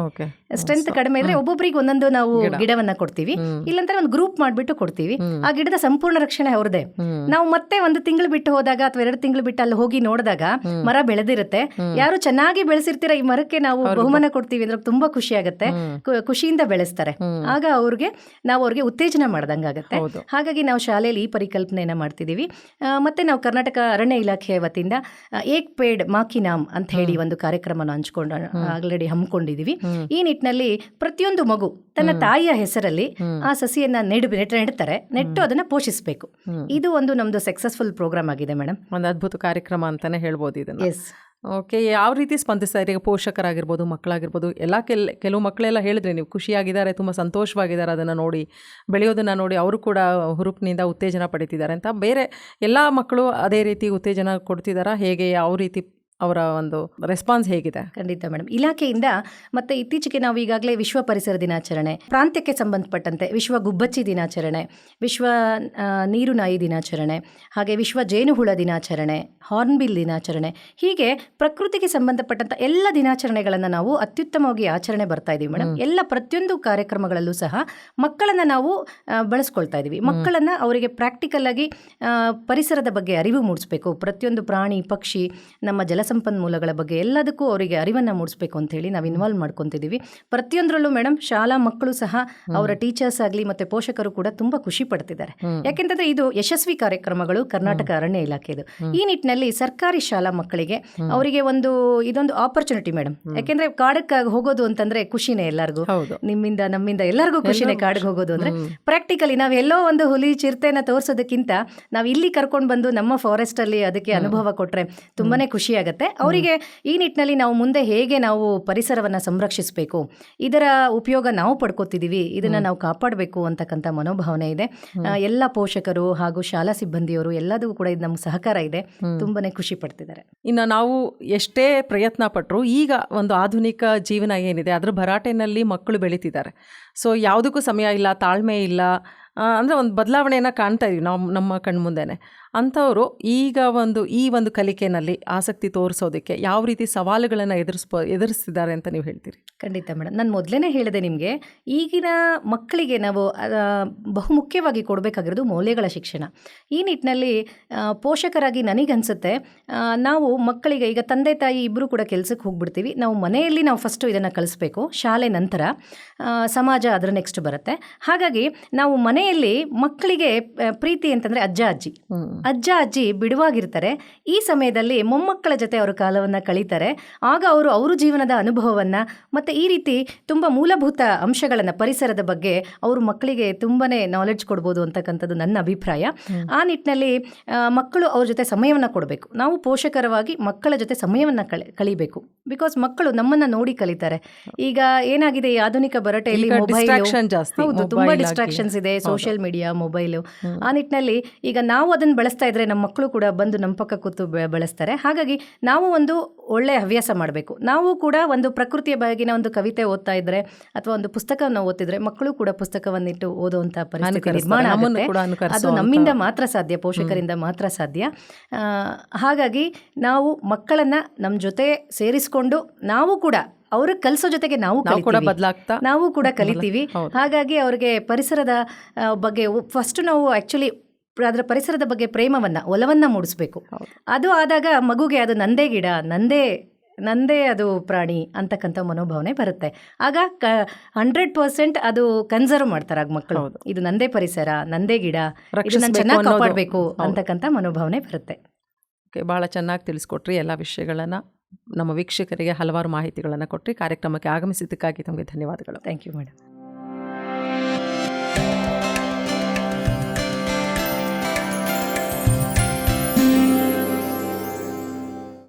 ಸ್ಟ್ರೆಂತ್ ಕಡಿಮೆ ಇದ್ರೆ ಒಬ್ಬೊಬ್ಬರಿಗೆ ಒಂದೊಂದು ನಾವು ಗಿಡವನ್ನ ಕೊಡ್ತೀವಿ. ಇಲ್ಲಂದ್ರೆ ಒಂದು ಗ್ರೂಪ್ ಮಾಡ್ಬಿಟ್ಟು ಕೊಡ್ತೀವಿ. ಆ ಗಿಡದ ಸಂಪೂರ್ಣ ರಕ್ಷಣೆ ಅವ್ರದೇ ನಾವು ಮತ್ತೆ ಒಂದು ತಿಂಗಳು ಬಿಟ್ಟು ಹೋದಾಗ ಅಥವಾ ಎರಡು ತಿಂಗಳು ಬಿಟ್ಟು ಅಲ್ಲಿ ಹೋಗಿ ನೋಡಿದಾಗ ಮರ ಬೆಳೆದಿರುತ್ತೆ. ಯಾರು ಚೆನ್ನಾಗಿ ಬೆಳೆಸಿರ್ತೀರಾ ಈ ಮರಕ್ಕೆ ನಾವು ಬಹುಮಾನ ಕೊಡ್ತೀವಿ ಅಂದ್ರೆ ತುಂಬಾ ಖುಷಿ ಆಗುತ್ತೆ. ಖುಷಿಯಿಂದ ಬೆಳೆಸ್ತಾರೆ. ಆಗ ಅವ್ರಿಗೆ ನಾವು ಅವ್ರಿಗೆ ಉತ್ತೇಜನ ಮಾಡ್ದಂಗಾಗತ್ತೆ. ಹಾಗಾಗಿ ನಾವು ಶಾಲೆಯಲ್ಲಿ ಈ ಪರಿಕಲ್ಪನೆಯನ್ನ ಮಾಡ್ತಿದೀವಿ ಆ, ಮತ್ತೆ ನಾವು ಕರ್ನಾಟಕ ಅರಣ್ಯ ಇಲಾಖೆಯ ವತಿಯಿಂದ ಏಕ್ ಪೇಡ್ ಮಾಕಿನಾಮ್ ಅಂತ ಹೇಳಿ ಒಂದು ಕಾರ್ಯಕ್ರಮನ ಹಂಚ್ಕೊಂಡು ಆಲ್ರೆಡಿ ಹಮ್ಮಿಕೊಂಡಿದೀವಿ ಈ ನಿಟ್ಟಿನಲ್ಲಿ ಪ್ರತಿಯೊಂದು ಮಗು ತನ್ನ ತಾಯಿಯ ಹೆಸರಲ್ಲಿ ಆ ಸಸಿಯನ್ನ ನೆಡ್ ನೆಟ್- ನೆಡ್ತಾರೆ. ನೆಟ್ಟು ಅದನ್ನ ಪೋಷಿಸಬೇಕು. ಇದು ಒಂದು ನಮ್ದು ಸಕ್ಸಸ್ಫುಲ್ ಪ್ರೋಗ್ರಾಮ್ ಆಗಿದೆ ಮೇಡಮ್ ಒಂದು ಅದ್ಭುತ ಕಾರ್ಯಕ್ರಮ ಅಂತಾನೆ ಹೇಳ್ಬೋದು ಇದನ್ನ. ಎಸ್ ಓಕೆ ಯಾವ ರೀತಿ ಸ್ಪಂದಿಸ್ತಾ ಇದ್ದೀರಿ? ಈಗ ಪೋಷಕರಾಗಿರ್ಬೋದು ಮಕ್ಕಳಾಗಿರ್ಬೋದು ಎಲ್ಲ ಕೆಲ ಕೆಲವು ಮಕ್ಕಳೆಲ್ಲ ಹೇಳಿದ್ರೆ ನೀವು ಖುಷಿಯಾಗಿದ್ದಾರೆ ತುಂಬ ಸಂತೋಷವಾಗಿದ್ದಾರೆ ಅದನ್ನು ನೋಡಿ ಬೆಳೆಯೋದನ್ನು ನೋಡಿ ಅವರು ಕೂಡ ಹುರುಪಿನಿಂದ ಉತ್ತೇಜನ ಪಡಿತಿದ್ದಾರೆ ಅಂತ. ಬೇರೆ ಎಲ್ಲ ಮಕ್ಕಳು ಅದೇ ರೀತಿ ಉತ್ತೇಜನ ಕೊಡ್ತಿದ್ದಾರಾ ಹೇಗೆ ಯಾವ ರೀತಿ ಅವರ ಒಂದು ರೆಸ್ಪಾನ್ಸ್ ಹೇಗಿದೆ. ಖಂಡಿತ ಮೇಡಮ್ ಇಲಾಖೆಯಿಂದ ಮತ್ತೆ ಇತ್ತೀಚೆಗೆ ನಾವು ಈಗಾಗಲೇ ವಿಶ್ವ ಪರಿಸರ ದಿನಾಚರಣೆ ಪ್ರಾಂತ್ಯಕ್ಕೆ ಸಂಬಂಧಪಟ್ಟಂತೆ ವಿಶ್ವ ಗುಬ್ಬಚ್ಚಿ ದಿನಾಚರಣೆ ವಿಶ್ವ ನೀರು ನಾಯಿ ದಿನಾಚರಣೆ ಹಾಗೆ ವಿಶ್ವ ಜೇನುಹುಳ ದಿನಾಚರಣೆ ಹಾರ್ನ್ಬಿಲ್ ದಿನಾಚರಣೆ ಹೀಗೆ ಪ್ರಕೃತಿಗೆ ಸಂಬಂಧಪಟ್ಟಂತ ಎಲ್ಲ ದಿನಾಚರಣೆಗಳನ್ನು ನಾವು ಅತ್ಯುತ್ತಮವಾಗಿ ಆಚರಣೆ ಬರ್ತಾ ಇದೀವಿ ಮೇಡಮ್ ಎಲ್ಲ ಪ್ರತಿಯೊಂದು ಕಾರ್ಯಕ್ರಮಗಳಲ್ಲೂ ಸಹ ಮಕ್ಕಳನ್ನ ನಾವು ಬಳಸ್ಕೊಳ್ತಾ ಇದೀವಿ. ಮಕ್ಕಳನ್ನ ಅವರಿಗೆ ಪ್ರಾಕ್ಟಿಕಲ್ ಆಗಿ ಪರಿಸರದ ಬಗ್ಗೆ ಅರಿವು ಮೂಡಿಸ್ಬೇಕು. ಪ್ರತಿಯೊಂದು ಪ್ರಾಣಿ ಪಕ್ಷಿ ನಮ್ಮ ಜಲಸಂಪನ್ಮೂಲಗಳ ಬಗ್ಗೆ ಎಲ್ಲದಕ್ಕೂ ಅವರಿಗೆ ಅರಿವನ್ನು ಮೂಡಿಸ್ಬೇಕು ಅಂತ ಹೇಳಿ ನಾವು ಇನ್ವಾಲ್ವ್ ಮಾಡ್ಕೊತಿದ್ದೀವಿ ಪ್ರತಿಯೊಂದರಲ್ಲೂ ಮೇಡಮ್ ಶಾಲಾ ಮಕ್ಕಳು ಸಹ ಅವರ ಟೀಚರ್ಸ್ ಆಗಲಿ ಮತ್ತೆ ಪೋಷಕರು ಕೂಡ ತುಂಬಾ ಖುಷಿ ಪಡ್ತಿದ್ದಾರೆ. ಯಾಕೆಂತಂದ್ರೆ ಇದು ಯಶಸ್ವಿ ಕಾರ್ಯಕ್ರಮಗಳು ಕರ್ನಾಟಕ ಅರಣ್ಯ ಇಲಾಖೆದು. ಈ ನಿಟ್ಟಿನಲ್ಲಿ ಸರ್ಕಾರಿ ಶಾಲಾ ಮಕ್ಕಳಿಗೆ ಅವರಿಗೆ ಒಂದು ಇದೊಂದು ಆಪರ್ಚುನಿಟಿ ಮೇಡಮ್ ಯಾಕೆಂದ್ರೆ ಕಾಡಕ್ಕೆ ಹೋಗೋದು ಅಂತಂದ್ರೆ ಖುಷಿನೇ ಎಲ್ಲರಿಗೂ. ನಿಮ್ಮಿಂದ ನಮ್ಮಿಂದ ಎಲ್ಲರಿಗೂ ಖುಷಿನೇ ಕಾಡಿಗೆ ಹೋಗೋದು ಅಂದ್ರೆ ಪ್ರಾಕ್ಟಿಕಲಿ ನಾವು ಎಲ್ಲೋ ಒಂದು ಹುಲಿ ಚಿರತೆನ ತೋರಿಸೋದಕ್ಕಿಂತ ನಾವು ಇಲ್ಲಿ ಕರ್ಕೊಂಡು ಬಂದು ನಮ್ಮ ಫಾರೆಸ್ಟ್ ಅಲ್ಲಿ ಅದಕ್ಕೆ ಅನುಭವ ಕೊಟ್ರೆ ತುಂಬಾನೇ ಖುಷಿ ಆಗತ್ತೆ ಅವರಿಗೆ ಈ ನಿಟ್ಟಿನಲ್ಲಿ ನಾವು ಮುಂದೆ ಹೇಗೆ ನಾವು ಪರಿಸರವನ್ನ ಸಂರಕ್ಷಿಸಬೇಕು ಇದರ ಉಪಯೋಗ ನಾವು ಪಡ್ಕೋತಿದ್ದೀವಿ ಇದನ್ನ ನಾವು ಕಾಪಾಡಬೇಕು ಅಂತಕ್ಕಂಥ ಮನೋಭಾವನೆ ಇದೆ. ಎಲ್ಲ ಪೋಷಕರು ಹಾಗೂ ಶಾಲಾ ಸಿಬ್ಬಂದಿಯವರು ಎಲ್ಲದೂ ಕೂಡ ಇದು ನಮ್ಗೆ ಸಹಕಾರ ಇದೆ. ತುಂಬಾನೇ ಖುಷಿ ಪಡ್ತಿದ್ದಾರೆ. ಇನ್ನು ನಾವು ಎಷ್ಟೇ ಪ್ರಯತ್ನ ಪಟ್ಟರು ಈಗ ಒಂದು ಆಧುನಿಕ ಜೀವನ ಏನಿದೆ ಅದರ ಭರಾಟೆನಲ್ಲಿ ಮಕ್ಕಳು ಬೆಳೀತಿದ್ದಾರೆ. ಸೊ ಯಾವುದಕ್ಕೂ ಸಮಯ ಇಲ್ಲ ತಾಳ್ಮೆ ಇಲ್ಲ ಅಂದರೆ ಒಂದು ಬದಲಾವಣೆಯನ್ನು ಕಾಣ್ತಾ ಇದೀವಿ ನಾವು ನಮ್ಮ ಕಣ್ಮುಂದೆನೆ. ಅಂಥವರು ಈಗ ಒಂದು ಈ ಒಂದು ಕಲಿಕೆಯಲ್ಲಿ ಆಸಕ್ತಿ ತೋರಿಸೋದಕ್ಕೆ ಯಾವ ರೀತಿ ಸವಾಲುಗಳನ್ನು ಎದುರಿಸ್ಬ ಎದುರಿಸ್ತಿದ್ದಾರೆ ಅಂತ ನೀವು ಹೇಳ್ತೀರಿ? ಖಂಡಿತ ಮೇಡಮ್ ನಾನು ಮೊದಲೇ ಹೇಳಿದೆ ನಿಮಗೆ ಈಗಿನ ಮಕ್ಕಳಿಗೆ ನಾವು ಬಹುಮುಖ್ಯವಾಗಿ ಕೊಡಬೇಕಾಗಿರೋದು ಮೌಲ್ಯಗಳ ಶಿಕ್ಷಣ. ಈ ನಿಟ್ಟಿನಲ್ಲಿ ಪೋಷಕರಾಗಿ ನನಗನ್ಸುತ್ತೆ ನಾವು ಮಕ್ಕಳಿಗೆ ಈಗ ತಂದೆ ತಾಯಿ ಇಬ್ಬರು ಕೂಡ ಕೆಲಸಕ್ಕೆ ಹೋಗ್ಬಿಡ್ತೀವಿ. ನಾವು ಮನೆಯಲ್ಲಿ ನಾವು ಫಸ್ಟು ಇದನ್ನು ಕಲಿಸ್ಬೇಕು ಶಾಲೆ ನಂತರ ಸಮಾಜ ಅದರ ನೆಕ್ಸ್ಟ್ ಬರುತ್ತೆ. ಹಾಗಾಗಿ ನಾವು ಮನೆಯಲ್ಲಿ ಮಕ್ಕಳಿಗೆ ಪ್ರೀತಿ ಅಂತಂದರೆ ಅಜ್ಜ ಅಜ್ಜಿ. ಅಜ್ಜ ಅಜ್ಜಿ ಬಿಡುವಾಗಿರ್ತಾರೆ. ಈ ಸಮಯದಲ್ಲಿ ಮೊಮ್ಮಕ್ಕಳ ಜೊತೆ ಅವರು ಕಾಲವನ್ನು ಕಳೀತಾರೆ. ಆಗ ಅವರು ಅವ್ರ ಜೀವನದ ಅನುಭವವನ್ನು ಮತ್ತು ಈ ರೀತಿ ತುಂಬ ಮೂಲಭೂತ ಅಂಶಗಳನ್ನು ಪರಿಸರದ ಬಗ್ಗೆ ಅವರು ಮಕ್ಕಳಿಗೆ ತುಂಬಾ ನಾಲೆಡ್ಜ್ ಕೊಡ್ಬೋದು ಅಂತಕ್ಕಂಥದ್ದು ನನ್ನ ಅಭಿಪ್ರಾಯ. ಆ ನಿಟ್ಟಿನಲ್ಲಿ ಮಕ್ಕಳು ಅವ್ರ ಜೊತೆ ಸಮಯವನ್ನು ಕೊಡಬೇಕು. ನಾವು ಪೋಷಕರವಾಗಿ ಮಕ್ಕಳ ಜೊತೆ ಸಮಯವನ್ನು ಕಳೆ ಕಳಿಬೇಕು. ಬಿಕಾಸ್ ಮಕ್ಕಳು ನಮ್ಮನ್ನು ನೋಡಿ ಕಲಿತಾರೆ. ಈಗ ಏನಾಗಿದೆ ಈ ಆಧುನಿಕ ಬರಟೆಯಲ್ಲಿ ಮೊಬೈಲ್ ಹೌದು ತುಂಬಾ ಡಿಸ್ಟ್ರಾಕ್ಷನ್ಸ್ ಇದೆ ಸೋಷಿಯಲ್ ಮೀಡಿಯಾ ಮೊಬೈಲು ಆ ನಿಟ್ಟಿನಲ್ಲಿ ಈಗ ನಾವು ಅದನ್ನು ಬಳಸ್ತಾ ಇದ್ರೆ ನಮ್ಮ ಮಕ್ಕಳು ಕೂಡ ಬಂದು ನಮ್ಮ ಪಕ್ಕ ಕೂತು ಬೆಳೆಸ್ತಾರೆ. ಹಾಗಾಗಿ ನಾವು ಒಂದು ಒಳ್ಳೆಯ ಹವ್ಯಾಸ ಮಾಡಬೇಕು. ನಾವು ಕೂಡ ಒಂದು ಪ್ರಕೃತಿಯ ಬಗೆಗಿನ ಒಂದು ಕವಿತೆ ಓದ್ತಾ ಇದ್ರೆ ಅಥವಾ ಒಂದು ಪುಸ್ತಕವನ್ನು ಓದ್ತಿದ್ರೆ ಮಕ್ಕಳು ಕೂಡ ಪುಸ್ತಕವನ್ನಿಟ್ಟು ಓದುವಂತಹ ಪರಿಸ್ಥಿತಿ ನಿರ್ಮಾಣ ಅದು ನಮ್ಮಿಂದ ಮಾತ್ರ ಸಾಧ್ಯ ಪೋಷಕರಿಂದ ಮಾತ್ರ ಸಾಧ್ಯ. ಹಾಗಾಗಿ ನಾವು ಮಕ್ಕಳನ್ನ ನಮ್ಮ ಜೊತೆ ಸೇರಿಸ್ಕೊಂಡು ನಾವು ಕೂಡ ಅವರು ಕಲಿಸೋ ಜೊತೆಗೆ ನಾವು ನಾವು ಕೂಡ ಬದಲಾಗ್ತಾ ನಾವು ಕೂಡ ಕಲಿತೀವಿ. ಹಾಗಾಗಿ ಅವರಿಗೆ ಪರಿಸರದ ಬಗ್ಗೆ ಫಸ್ಟ್ ನಾವು ಆ್ಯಕ್ಚುಲಿ ಅದರ ಪರಿಸರದ ಬಗ್ಗೆ ಪ್ರೇಮವನ್ನ ಒಲವನ್ನ ಮೂಡಿಸ್ಬೇಕು. ಅದು ಆದಾಗ ಮಗುಗೆ ಅದು ನಂದೇ ಗಿಡ ನಂದೇ ನಂದೇ ಅದು ಪ್ರಾಣಿ ಅಂತಕ್ಕಂಥ ಮನೋಭಾವನೆ ಬರುತ್ತೆ. ಆಗ ಕ ಹಂಡ್ರೆಡ್ ಪರ್ಸೆಂಟ್ ಅದು ಕನ್ಸರ್ವ್ ಮಾಡ್ತಾರೆ ಆಗ ಮಕ್ಕಳು. ಇದು ನಂದೇ ಪರಿಸರ ನಂದೇ ಗಿಡ ಚೆನ್ನಾಗಿ ಕಾಪಾಡಬೇಕು. ಅಂತಕ್ಕಂಥ ಮನೋಭಾವನೆ ಬರುತ್ತೆ. ಓಕೆ ಭಾಳ ಚೆನ್ನಾಗಿ ತಿಳಿಸ್ಕೊಟ್ರಿ ಎಲ್ಲ ವಿಷಯಗಳನ್ನು. ನಮ್ಮ ವೀಕ್ಷಕರಿಗೆ ಹಲವಾರು ಮಾಹಿತಿಗಳನ್ನು ಕೊಟ್ಟರಿ ಕಾರ್ಯಕ್ರಮಕ್ಕೆ ಆಗಮಿಸಿದ್ದಕ್ಕಾಗಿ ತಮಗೆ ಧನ್ಯವಾದಗಳು. Thank you madam